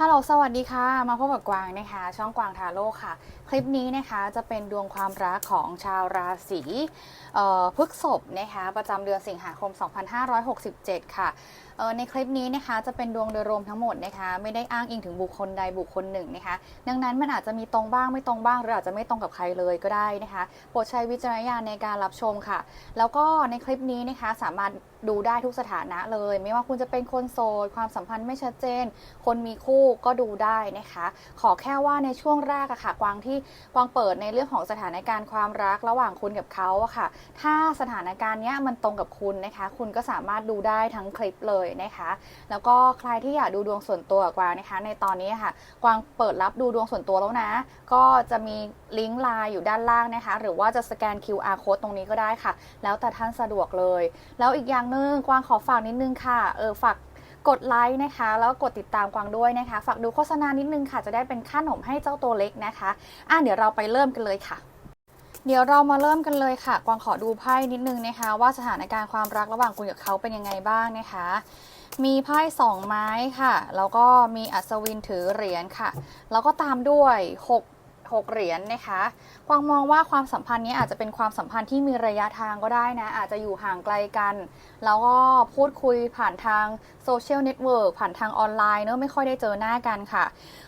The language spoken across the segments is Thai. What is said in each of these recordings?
ฮัลโหลสวัสดีค่ะ มาพบกับกวางนะคะ ช่องกวางทาโร่ค่ะ คลิปนี้นะคะจะเป็นดวงความรักของชาวราศีพฤษภนะคะ ประจำเดือนสิงหาคม 2567 ค่ะเอ่อ ในคลิปนี้นะคะจะเป็นดวงโดยรวมทั้งหมดนะคะไม่ได้อ้างอิงถึงบุคคลใดบุคคลหนึ่งนะคะ ดังนั้นมันอาจจะมีตรงบ้างไม่ตรงบ้างหรืออาจจะไม่ตรงกับใครเลยก็ได้นะคะโปรดใช้วิจารณญาณในการรับชมค่ะ แล้วก็ในคลิปนี้นะคะสามารถดูได้ทุกสถานะเลย ไม่ว่าคุณจะเป็นคนโสดความสัมพันธ์ไม่ชัดเจน คนมีคู่ก็ดูได้นะคะ ขอแค่ว่าในช่วงแรกอะค่ะกวางที่กวางเปิดในเรื่องของสถานการณ์ความรักระหว่างคุณกับเขาอะค่ะ ถ้าสถานการณ์เนี้ยมันตรงกับคุณนะคะ คุณก็สามารถดูได้ทั้งคลิปเลยนะคะ แล้วก็ใครที่อยากดูดวงส่วนตัวกับกวางนะคะ ในตอนนี้ค่ะ กวางเปิดรับดูดวงส่วนตัวแล้วนะ ก็จะมีลิงก์ไลน์อยู่ด้านล่างนะคะ หรือว่าจะสแกน QR code ตรงนี้ก็ได้ค่ะ แล้วแต่ท่านสะดวกเลย แล้วอีกอย่างหนึ่งกวางขอฝากนิดนึงค่ะ เออฝากกดไลค์นะคะ แล้วกดติดตามกวางด้วยนะคะ ฝากดูโฆษณานิดนึงค่ะ จะได้เป็นค่าหนมให้เจ้าตัวเล็กนะคะ อะเดี๋ยวเราไปเริ่มกันเลยค่ะ เดี๋ยวเรามาเริ่มกันเลยค่ะ กวางขอดูไพ่นิดนึงนะคะ ว่าสถานการณ์ความรักระหว่างคุณกับเขาเป็นยังไงบ้างนะคะ มีไพ่สองไม้ค่ะ แล้วก็มีอัศวินถือเหรียญค่ะ แล้วก็ตามด้วยหกหกเหรียญนะคะ กวางมองว่าความสัมพันธ์นี้อาจจะเป็นความสัมพันธ์ที่มีระยะทางก็ได้นะ อาจจะอยู่ห่างไกลกัน แล้วก็พูดคุยผ่านทางโซเชียลเน็ตเวิร์กผ่านทางออนไลน์เนอะไม่ค่อยได้เจอหน้ากันค่ะ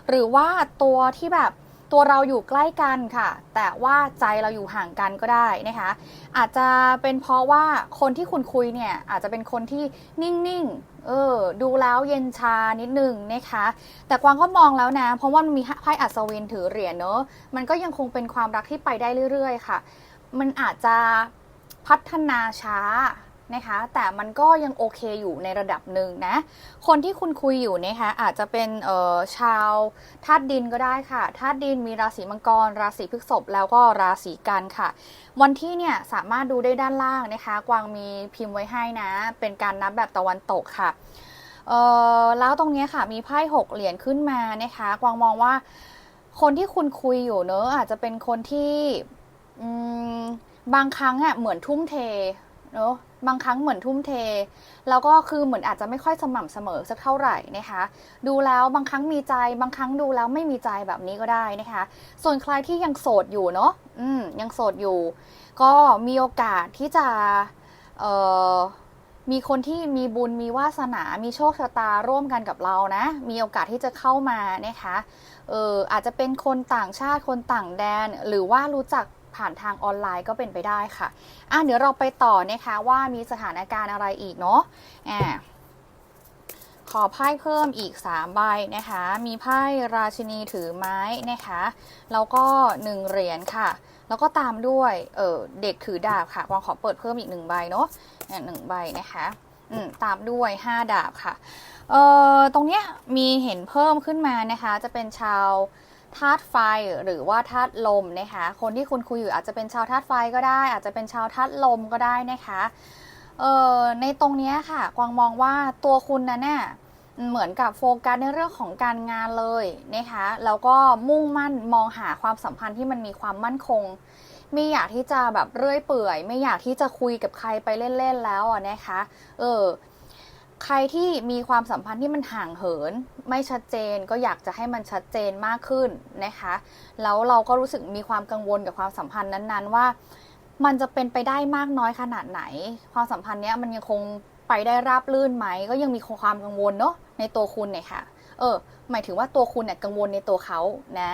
หรือว่าตัวที่แบบ ตัวเราอยู่ใกล้กันค่ะ แต่ว่าใจเราอยู่ห่างกันก็ได้นะคะ อาจจะเป็นเพราะว่าคนที่คุณคุยเนี่ยอาจจะเป็นคนที่นิ่งๆเออดูแล้วเย็นชานิดนึงนะคะ แต่กวางก็มองแล้วนะ เพราะว่ามันมีไพ่อัศวินถือเหรียญเนอะมันก็ยังคงเป็นความรักที่ไปได้เรื่อย ๆ ค่ะ มันอาจจะพัฒนาช้า นะคะ แต่มันก็ยังโอเคอยู่ในระดับหนึ่งนะ คนที่คุณคุยอยู่นะคะอาจจะเป็นชาวธาตุดินก็ได้ค่ะธาตุดินมีราศีมังกร ราศีพฤษภแล้วก็ราศีกันค่ะ วันที่เนี่ยสามารถดูได้ด้านล่างนะคะ กวางมีพิมพ์ไว้ให้นะ เป็นการนับแบบตะวันตกค่ะแล้วตรงนี้ค่ะมีไพ่หกเหรียญขึ้นมานะคะ กวางมองว่าคนที่คุณคุยอยู่เนอะอาจจะเป็นคนที่บางครั้งอะเหมือนทุ่มเทเนอะ บางครั้งเหมือนทุ่มเท แล้วก็คือเหมือนอาจจะไม่ค่อยสม่ำเสมอสักเท่าไหร่นะคะ ดูแล้วบางครั้งมีใจ บางครั้งดูแล้วไม่มีใจแบบนี้ก็ได้นะคะ ส่วนใครที่ยังโสดอยู่เนาะอืมยังโสดอยู่ ก็มีโอกาสที่จะเอ่อมีคนที่มีบุญมีวาสนา มีโชคชะตาร่วมกันกับเรานะ มีโอกาสที่จะเข้ามานะคะ เอออาจจะเป็นคนต่างชาติคนต่างแดน หรือว่ารู้จัก ผ่านทางออนไลน์ก็เป็นไปได้ค่ะอะเดี๋ยวเราไปต่อนะคะว่ามีสถานการณ์อะไรอีกเนาะอ่าขอไพ่เพิ่มอีก 3 ใบนะคะ มีไพ่ราชินีถือไม้นะคะ แล้วก็ 1 เหรียญค่ะ แล้วก็ตามด้วยเออเด็กถือดาบค่ะวางขอเปิดเพิ่มอีกหนึ่งใบเนาะหนึ่งใบนะคะอืมตามด้วย 5 ดาบค่ะ เออตรงเนี้ยมีเห็นเพิ่มขึ้นมานะคะ จะเป็นชาว ธาตุไฟหรือว่าธาตุลมนะคะ คนที่คุณคุยอยู่อาจจะเป็นชาวธาตุไฟก็ได้ อาจจะเป็นชาวธาตุลมก็ได้นะคะเออในตรงนี้ค่ะ กวางมองว่าตัวคุณนั้นน่ะเหมือนกับโฟกัสในเรื่องของการงานเลยนะคะแล้วก็มุ่งมั่นมองหาความสัมพันธ์ที่มันมีความมั่นคง ไม่อยากที่จะแบบเรื่อยเปื่อย ไม่อยากที่จะคุยกับใครไปเล่นๆแล้วอะนะคะ เออ ใครที่มีความสัมพันธ์ที่มันห่างเหิน ไม่ชัดเจนก็อยากจะให้มันชัดเจนมากขึ้นนะคะ แล้วเราก็รู้สึกมีความกังวลกับความสัมพันธ์นั้นๆ ว่า มันจะเป็นไปได้มากน้อยขนาดไหน ความสัมพันธ์เนี้ยมันยังคงไปได้ราบรื่นไหม ก็ยังมีความกังวลเนาะในตัวคุณเนี่ยค่ะ เออ หมายถึงว่าตัวคุณเนี่ยกังวลในตัวเขานะ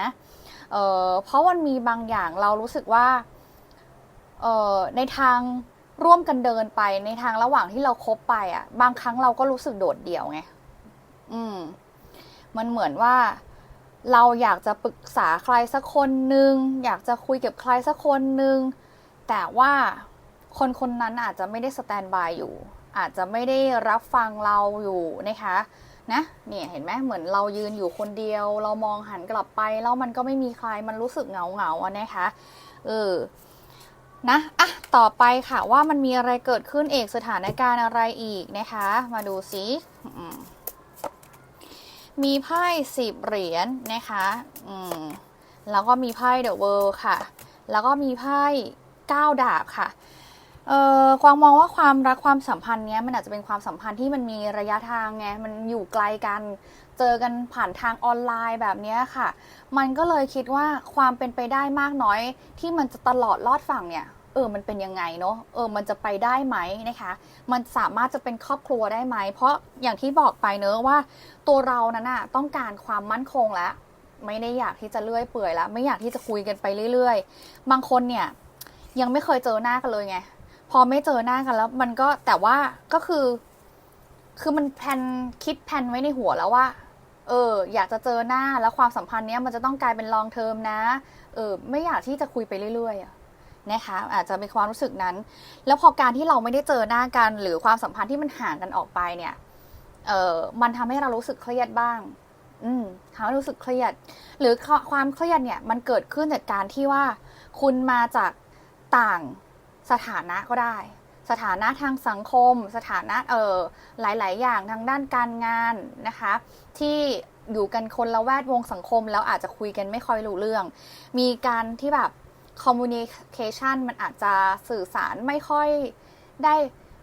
เออเพราะมันมีบางอย่างเรารู้สึกว่า เออในทาง ร่วมกันเดินไปในทางระหว่างที่เราคบไปอะ บางครั้งเราก็รู้สึกโดดเดี่ยวไง อืม มันเหมือนว่า เราอยากจะปรึกษาใครสักคนหนึ่งอยากจะคุยกับใครสักคนหนึ่งแต่ว่าคนคนนั้นอาจจะไม่ได้สแตนบายอยู่ อาจจะไม่ได้รับฟังเราอยู่นะคะนะเนี่ยเห็นไหมเหมือนเรายืนอยู่คนเดียว เรามองหันกลับไปแล้วมันก็ไม่มีใครมันรู้สึกเหงาเหงาๆอะนะคะเออ นะอะต่อไปค่ะว่ามันมีอะไรเกิดขึ้นเอกสถานการณ์อะไรอีกนะคะ มาดูซิมีไพ่สิบเหรียญนะคะอืมแล้วก็มีไพ่เดอะเวิลด์ค่ะ แล้วก็มีไพ่เก้าดาบค่ะเออกวางมองว่าความรักความสัมพันธ์เนี้ยมันอาจจะเป็นความสัมพันธ์ที่มันมีระยะทางไงมันอยู่ไกลกัน เจอกันผ่านทางออนไลน์แบบเนี้ยค่ะ มันก็เลยคิดว่าความเป็นไปได้มากน้อย ที่มันจะตลอดรอดฝั่งเนี่ย เออมันเป็นยังไงเนาะเออมันจะไปได้ไหมนะคะ มันสามารถจะเป็นครอบครัวได้ไหม เพราะอย่างที่บอกไปเนอะว่า ตัวเรานั้นน่ะต้องการความมั่นคงแล้วไม่ได้อยากที่จะเลื่อยเปื่อยแล้วไม่อยากที่จะคุยกันไปเรื่อย ๆ บางคนเนี่ยยังไม่เคยเจอหน้ากันเลยไงพอไม่เจอหน้ากันแล้ว มันก็แต่ว่าก็คือ คือมันแพนคิดแพนไว้ในหัวแล้วว่า เออ อยากจะเจอหน้าแล้วความสัมพันธ์เนี้ยมันจะต้องกลายเป็นลองเทอมนะ เออ ไม่อยากที่จะคุยไปเรื่อยๆอะ นะคะอาจจะมีความรู้สึกนั้น แล้วพอการที่เราไม่ได้เจอหน้ากัน หรือความสัมพันธ์ที่มันห่างกันออกไปเนี่ยเออมันทำให้เรารู้สึกเครียดบ้าง อืมทำให้รู้สึกเครียด หรือความเครียดเนี่ย มันเกิดขึ้นจากการที่ว่า คุณมาจากต่างสถานะก็ได้ สถานะทางสังคม สถานะเออหลาย ๆ อย่างทางด้านการงานนะคะ ที่อยู่กันคนละแวดวงสังคม แล้วอาจจะคุยกันไม่ค่อยรู้เรื่อง มีการที่แบบ คอมมูนิเคชันมันอาจจะสื่อสารไม่ค่อยได้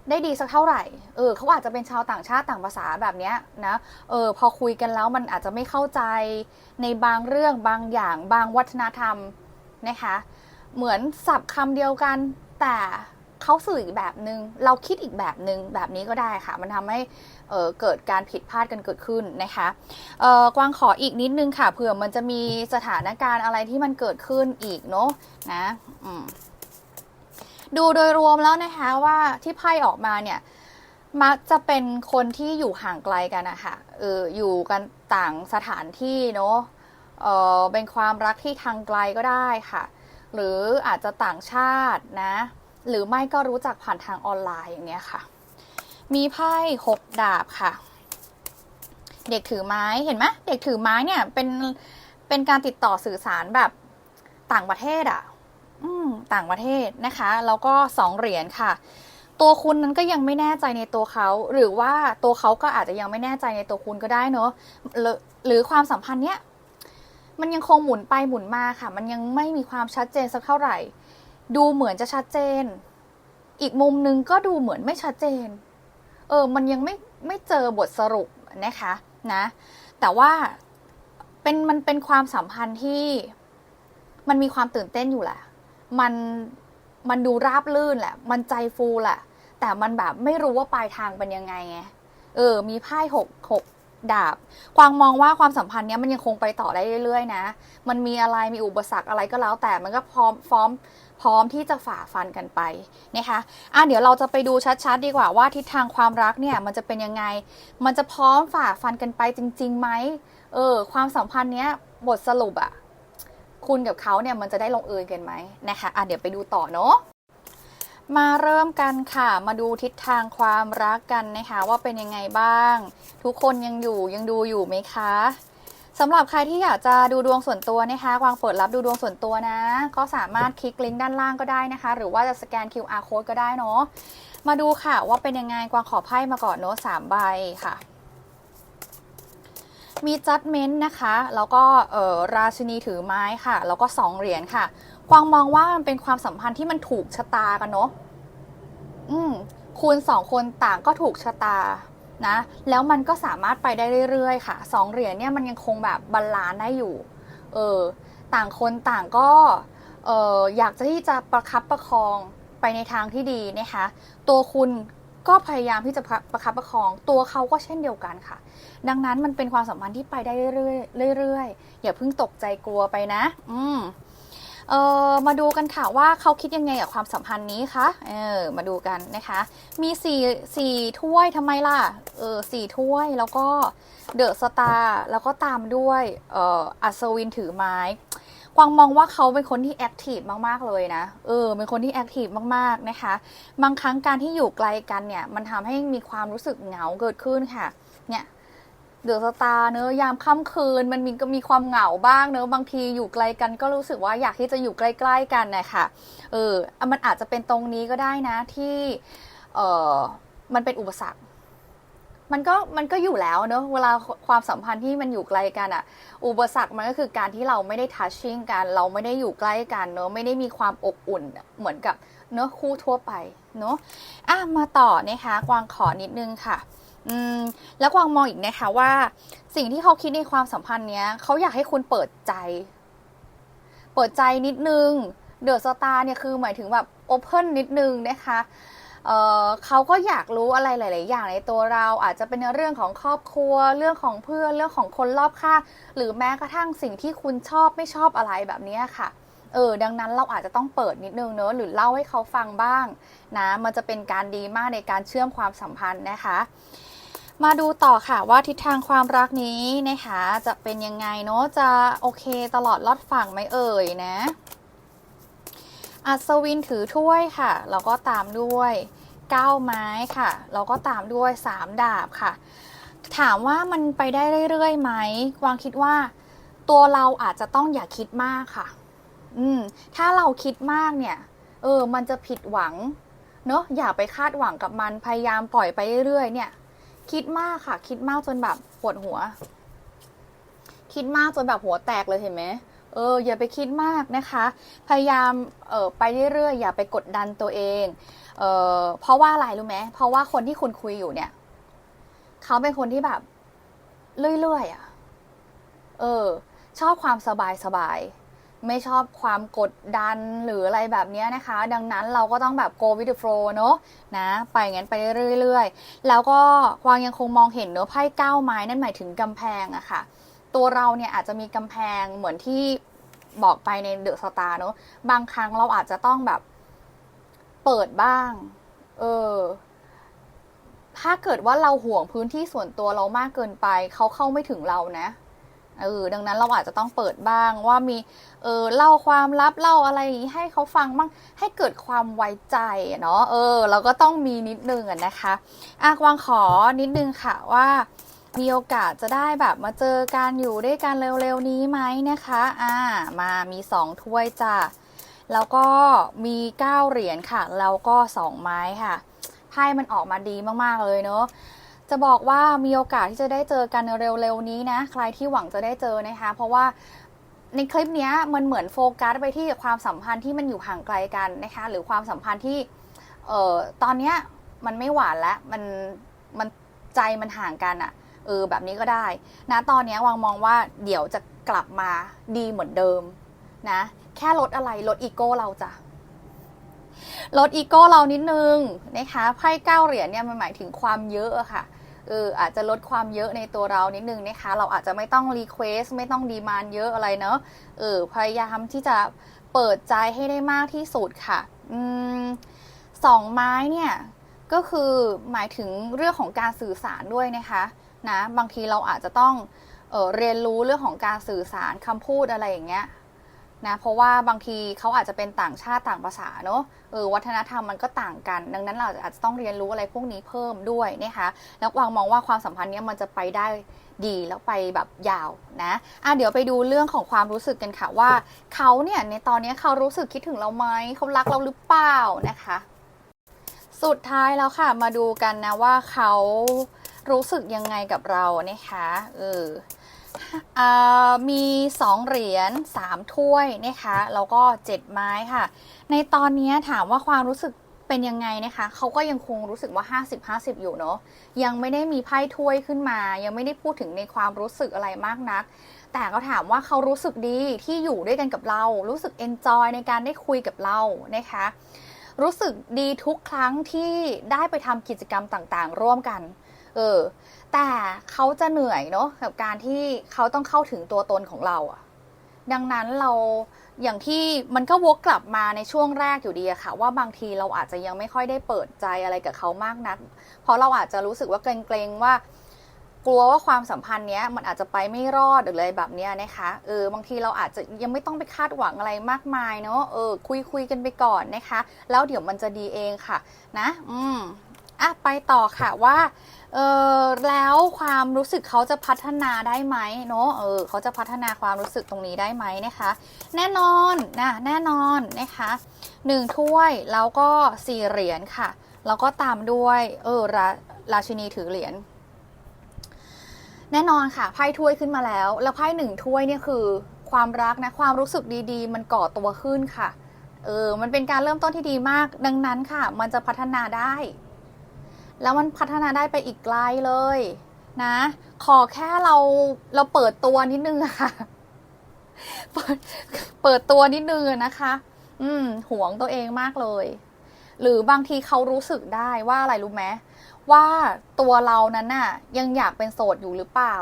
ได้ดีสักเท่าไหร่ เออเขาอาจจะเป็นชาวต่างชาติต่างภาษาแบบเนี้ยนะ เออพอคุยกันแล้วมันอาจจะไม่เข้าใจในบางเรื่องบางอย่างบางวัฒนธรรมนะคะ เหมือนสับคำเดียวกันแต่ เขาสื่ออีกแบบหนึง่งเราคิดอีกแบบหนึง่งแบบนี้ก็ได้ค่ะ มันทำให้เเกิดการผิดพลาดกันเกิดขึ้นนะคะกวางขออีกนิดนึงค่ะเผื่อมันจะมีสถานการณ์อะไรที่มันเกิดขึ้นอีกเนาะนะดูโดยรวมแล้วนะคะว่าที่ไพ่ออกมาเนี่ยมักจะเป็นคนที่อยู่ห่างไกลกันนะคะเอออยู่กันต่างสถานที่เนาะเออเป็นความรักที่ทางไกลก็ได้ค่ะ หรืออาจจะต่างชาตินะ หรือไม่ก็รู้จักผ่านทางออนไลน์อย่างเนี้ยค่ะ มีไพ่หกดาบค่ะ เด็กถือไม้เห็นไหมเด็กถือไม้เนี่ยเป็นเป็นการติดต่อสื่อสารแบบต่างประเทศอะ่ะอืมต่างประเทศนะคะ แล้วก็สองเหรียญค่ะ ตัวคุณนั้นก็ยังไม่แน่ใจในตัวเขา หรือว่าตัวเขาก็อาจจะยังไม่แน่ใจในตัวคุณก็ได้เนอะหรือความสัมพันธ์เนี้ยมันยังคงหมุนไปหมุนมาค่ะ มันยังไม่มีความชัดเจนสักเท่าไหร่ ดูเหมือนจะชัดเจน อีกมุมนึงก็ดูเหมือนไม่ชัดเจน เออ มันยังไม่ไม่เจอบทสรุปนะคะนะ แต่ว่าเป็นมันเป็นความสัมพันธ์ที่มันมีความตื่นเต้นอยู่แหละ มันมันดูราบลื่นแหละ มันใจฟูแหละ แต่มันแบบไม่รู้ว่าปลายทางเป็นยังไงไง เออ มีไพ่หกหก ดาบกวางมองว่าความสัมพันธ์เนี้ยมันยังคงไปต่อได้เรื่อยๆ นะ มันมีอะไรมีอุปสรรคอะไรก็แล้ว แต่มันก็พร้อมพร้อมพร้อมที่จะฝ่าฟันกันไปนะคะอะเดี๋ยวเราจะไปดูชัดๆ ดีกว่าว่าทิศทางความรักเนี่ยมันจะเป็นยังไง มันจะพร้อมฝ่าฟันกันไปจริงๆไหมเออ ความสัมพันธ์เนี้ยบทสรุปอะคุณกับเขาเนี่ยมันจะได้ลงเอยกันไหมนะคะอะเดี๋ยวไปดูต่อเนาะ มาเริ่มกันค่ะ มาดูทิศทางความรักกันนะคะ ว่าเป็นยังไงบ้าง ทุกคนยังอยู่ยังดูอยู่ไหมคะสำหรับใครที่อยากจะดูดวงส่วนตัวนะคะวางเปิดรับดูดวงส่วนตัวนะ ก็สามารถคลิกลิงก์ด้านล่างก็ได้นะคะ หรือว่าจะสแกน QR code ก็ได้เนาะมาดูค่ะว่าเป็นยังไงกวางขอไพ่มาก่อนเนาะสามใบค่ะ มีจัดเม้นนะคะ แล้วก็ราชินีถือไม้ค่ะ แล้วก็สองเหรียญค่ะกวางมองว่ามันเป็นความสัมพันธ์ที่มันถูกชะตากันเนาะ อืมคุณสองคนต่างก็ถูกชะตานะแล้วมันก็สามารถไปได้เรื่อยๆ ค่ะสองเหรียญเนี่ยมันยังคงแบบบาลานซ์ได้อยู่เออต่างคนต่างก็เอออยากจะที่จะประคับประคองไปในทางที่ดีนะคะตัวคุณก็พยายามที่จะประคับประคอง ตัวเขาก็เช่นเดียวกันค่ะ ดังนั้นมันเป็นความสัมพันธ์ที่ไปได้เรื่อยๆเรื่อยๆอย่าเพิ่งตกใจกลัวไปนะ อืม เออมาดูกันค่ะว่าเขาคิดยังไงกับความสัมพันธ์นี้คะเออมาดูกันนะคะ มีสี่สี่ถ้วยทำไมล่ะเออสี่ถ้วยแล้วก็เดอะสตาร์แล้วก็ตามด้วยเอออัศวินถือไม้กวางมองว่าเขาเป็นคนที่แอคทีฟมาก ๆ เลยนะ เออ เป็นคนที่แอคทีฟมาก ๆ นะคะ บางครั้งการที่อยู่ไกลกันเนี่ย มันทำให้มีความรู้สึกเหงาเกิดขึ้นค่ะ เนี่ย เดือดสตาเนอะยามค่ำคืนมันมีก็มีความเหงาบ้างเนอะบางทีอยู่ไกลกันก็รู้สึกว่าอยากที่จะอยู่ใกล้ ๆ กันนะคะเออมันอาจจะเป็นตรงนี้ก็ได้นะที่เออมันเป็นอุปสรรค มันก็มันก็อยู่แล้วเนอะเวลาความสัมพันธ์ที่มันอยู่ไกลกันอะอุปสรรคมันก็คือการที่เราไม่ได้ทัชชิ่งกัน เราไม่ได้อยู่ใกล้กันเนอะไม่ได้มีความอบอุ่นเหมือนกับเนอะคู่ทั่วไปเนอะอะมาต่อนะคะกวางขอนิดนึงค่ะ อืมแล้วกวางมองอีกนะคะว่า สิ่งที่เขาคิดในความสัมพันธ์เนี้ยเขาอยากให้คุณเปิดใจ เปิดใจนิดนึงเดอะสตาร์เนี่ยคือหมายถึงแบบโอเพนนิดนึงนะคะเเขาก็อยากรู้อะไรหลาย ๆ อย่างในตัวเราอาจจะเป็นเรื่องของครอบครัว เรื่องของเพื่อนเรื่องของคนรอบข้างหรือแม้กระทั่งสิ่งที่คุณชอบไม่ชอบอะไรแบบนี้ค่ะเออดังนั้นเราอาจจะต้องเปิดนิดนึงเนอะหรือเล่าให้เขาฟังบ้างนะมันจะเป็นการดีมากในการเชื่อมความสัมพันธ์นะคะ มาดูต่อค่ะว่าทิศทางความรักนี้นะคะจะเป็นยังไงเนอะจะโอเคตลอดลอดฝั่งไหมเอ่ยนะอัศวินถือถ้วยค่ะเราก็ตามด้วยเก้าไม้ค่ะเราก็ตามด้วยสามดาบค่ะ ถามว่ามันไปได้เรื่อยๆไหมวางคิดว่า ตัวเราอาจจะต้องอย่าคิดมากค่ะ อืม ถ้าเราคิดมากเนี่ย เออ มันจะผิดหวัง เนอะอย่าไปคาดหวังกับมันพยายามปล่อยไปเรื่อยๆเนี่ย คิดมากค่ะ คิดมากจนแบบปวดหัว คิดมากจนแบบหัวแตกเลยเห็นไหมเอออย่าไปคิดมากนะคะ พยายามเออไปเรื่อยๆอย่าไปกดดันตัวเองเออเพราะว่าอะไรรู้ไหมเพราะว่าคนที่คุณคุยอยู่เนี่ยเขาเป็นคนที่แบบเรื่อยๆอะ เออ ชอบความสบายสบาย ไม่ชอบความกดดันหรืออะไรแบบนี้นะคะ ดังนั้นเราก็ต้องแบบ go with the flow เนอะนะไปงั้นไปเรื่อยๆ แล้วก็กวางยังคงมองเห็นเนอะไพ่เก้าไม้นั่นหมายถึงกำแพงอะค่ะ ตัวเราเนี่ยอาจจะมีกำแพงเหมือนที่บอกไปในเดอะสตาร์เนอะบางครั้งเราอาจจะต้องแบบเปิดบ้าง เออ ถ้าเกิดว่าเราห่วงพื้นที่ส่วนตัวเรามากเกินไป เขาเข้าไม่ถึงเรานะ เออดังนั้นเราอาจจะต้องเปิดบ้างว่ามีเออเล่าความลับเล่าอะไรให้เขาฟังบ้างให้เกิดความไว้ใจเนาะเออเราก็ต้องมีนิดนึงนะคะอากวางขอนิดนึงค่ะว่ามีโอกาสจะได้แบบมาเจอกันอยู่ด้วยกันเร็วๆนี้ไหมนะคะ อ่า มามีสองถ้วยจ้ะ แล้วก็มีเก้าเหรียญค่ะ แล้วก็สองไม้ค่ะ ไพ่มันออกมาดีมากๆเลยเนาะ จะบอกว่ามีโอกาสที่จะได้เจอกันเร็วๆนี้นะ ใครที่หวังจะได้เจอนะคะ เพราะว่าในคลิปนี้มันเหมือนโฟกัสไปที่ความสัมพันธ์ที่มันอยู่ห่างไกลกันนะคะ หรือความสัมพันธ์ที่เอ่อตอนเนี้ยมันไม่หวานแล้วมันมันใจมันห่างกันอะเออแบบนี้ก็ได้ นะตอนนี้วางมองว่าเดี๋ยวจะกลับมาดีเหมือนเดิมนะ แค่ลดอะไรลดอีโก้เราจ้ะลดอีโก้เรานิดนึงนะคะไพ่เก้าเหรียญเนี่ยมันหมายถึงความเยอะค่ะ เอออาจจะลดความเยอะในตัวเรานิดนึงนะคะ เราอาจจะไม่ต้องรีเควสไม่ต้องดีมานเยอะอะไรเนอะเออพยายามที่จะเปิดใจให้ได้มากที่สุดค่ะอสองไม้เนี่ยก็คือหมายถึงเรื่องของการสื่อสารด้วยนะคะนะบางทีเราอาจจะต้องเออเรียนรู้เรื่องของการสื่อสารคำพูดอะไรอย่างเงี้ย นะเพราะว่าบางทีเขาอาจจะเป็นต่างชาติต่างภาษาเนอะเออวัฒนธรรมมันก็ต่างกัน ดังนั้นเราอาจจะต้องเรียนรู้อะไรพวกนี้เพิ่มด้วยนะคะแล้ววางมองว่าความสัมพันธ์เนี้ยมันจะไปได้ดีแล้วไปแบบยาวนะอะเดี๋ยวไปดูเรื่องของความรู้สึกกันค่ะว่าเขาเนี่ยในตอนนี้เขารู้สึกคิดถึงเราไหมเขารักเราหรือเปล่านะคะ สุดท้ายแล้วค่ะมาดูกันนะว่าเขารู้สึกยังไงกับเรานะคะเอออ่า มีสองเหรียญสามถ้วยนะคะแล้วก็เจ็ดไม้ค่ะ ในตอนนี้ถามว่าความรู้สึกเป็นยังไงนะคะเขาก็ยังคงรู้สึกว่า 50-50 อยู่เนาะยังไม่ได้มีไพ่ถ้วยขึ้นมา ยังไม่ได้พูดถึงในความรู้สึกอะไรมากนัก แต่ก็ถามว่าเขารู้สึกดีที่อยู่ด้วยกันกับเรา รู้สึกเอนจอยในการได้คุยกับเรานะคะรู้สึกดีทุกครั้งที่ได้ไปทำกิจกรรมต่างๆ ร่วมกัน เออ แต่เขาจะเหนื่อยเนาะกับการที่เขาต้องเข้าถึงตัวตนของเราอะดังนั้นเราอย่างที่มันก็วกกลับมาในช่วงแรกอยู่ดีอะค่ะ ว่าบางทีเราอาจจะยังไม่ค่อยได้เปิดใจอะไรกับเขามากนัก เพราะเราอาจจะรู้สึกว่าเกรงๆว่ากลัวว่าความสัมพันธ์เนี้ยมันอาจจะไปไม่รอดหรืออะไรแบบเนี้ยนะคะเออบางทีเราอาจจะยังไม่ต้องไปคาดหวังอะไรมากมายเนาะเออคุยคุยกันไปก่อนนะคะ แล้วเดี๋ยวมันจะดีเองค่ะ นะ อืม อะไปต่อค่ะว่าเออแล้วความรู้สึกเขาจะพัฒนาได้ไหมเนาะเออเขาจะพัฒนาความรู้สึกตรงนี้ได้ไหมนะคะ แน่นอนนะแน่นอนนะคะหนึ่งถ้วยแล้วก็สี่เหรียญค่ะ แล้วก็ตามด้วยเออราราชินีถือเหรียญแน่นอนค่ะไพ่ถ้วยขึ้นมาแล้ว แล้วไพ่หนึ่งถ้วยเนี่ยคือความรักนะความรู้สึกดีๆ มันก่อตัวขึ้นค่ะเออมันเป็นการเริ่มต้นที่ดีมาก ดังนั้นค่ะ มันจะพัฒนาได้ แล้วมันพัฒนาได้ไปอีกไกลเลยนะ ขอแค่เราเราเปิดตัวนิดนึงอะค่ะ เปิดเปิดตัวนิดนึงนะคะ อืมหวงตัวเองมากเลย หรือบางทีเขารู้สึกได้ว่าอะไรรู้ไหมว่าตัวเรานั้นน่ะ ยังอยากเป็นโสดอยู่หรือเปล่า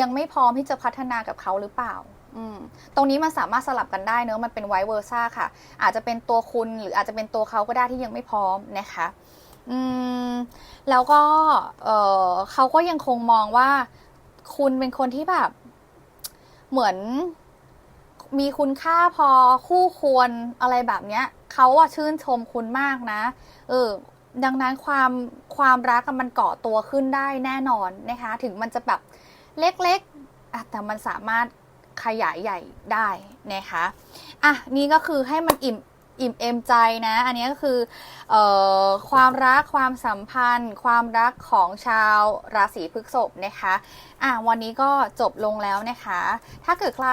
ยังไม่พร้อมที่จะพัฒนากับเขาหรือเปล่าอืมตรงนี้มันสามารถสลับกันได้เนอะมันเป็นไวเวอร์ซ่าค่ะ อาจจะเป็นตัวคุณหรืออาจจะเป็นตัวเขาก็ได้ที่ยังไม่พร้อมนะคะ อืมแล้วก็เออเขาก็ยังคงมองว่า คุณเป็นคนที่แบบ เหมือนมีคุณค่าพอคู่ควรอะไรแบบเนี้ยเขาอะชื่นชมคุณมากนะ เออ ดังนั้นความความรักมันเกาะตัวขึ้นได้แน่นอนนะคะ ถึงมันจะแบบเล็กๆแต่มันสามารถขยายใหญ่ได้นะคะ อะ นี่ก็คือให้มันอิ่ม อิ่มเอมใจนะ อันนี้ก็คือออความรักความสัมพันธ์ ความรักของชาวราศีพฤษภนะคะอะวันนี้ก็จบลงแล้วนะคะ ถ้าเกิดใคร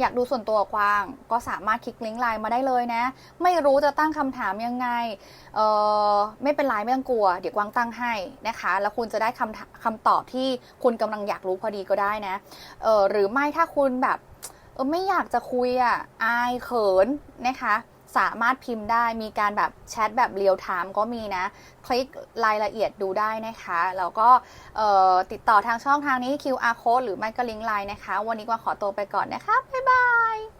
อยากดูส่วนตัวกวาง ก็สามารถคลิกลิงก์ไลน์มาได้เลยนะ ไม่รู้จะตั้งคำถามยังไงเออไม่เป็นไรไม่ต้องกลัว เดี๋ยวกวางตั้งให้นะคะ แล้วคุณจะได้คำคำตอบที่คุณกำลังอยากรู้พอดีก็ได้นะเออหรือไม่ถ้าคุณแบบเออไม่อยากจะคุยอะอายเขินนะคะ สามารถพิมพ์ได้มีการแบบแชทแบบเรียลไทม์ก็มีนะ คลิกรายละเอียดดูได้นะคะ แล้วก็ติดต่อทางช่องทางนี้ QR code หรือไม่ก็ลิงก์ไลน์นะคะ วันนี้กวาขอตัวไปก่อนนะคะ บ๊ายบาย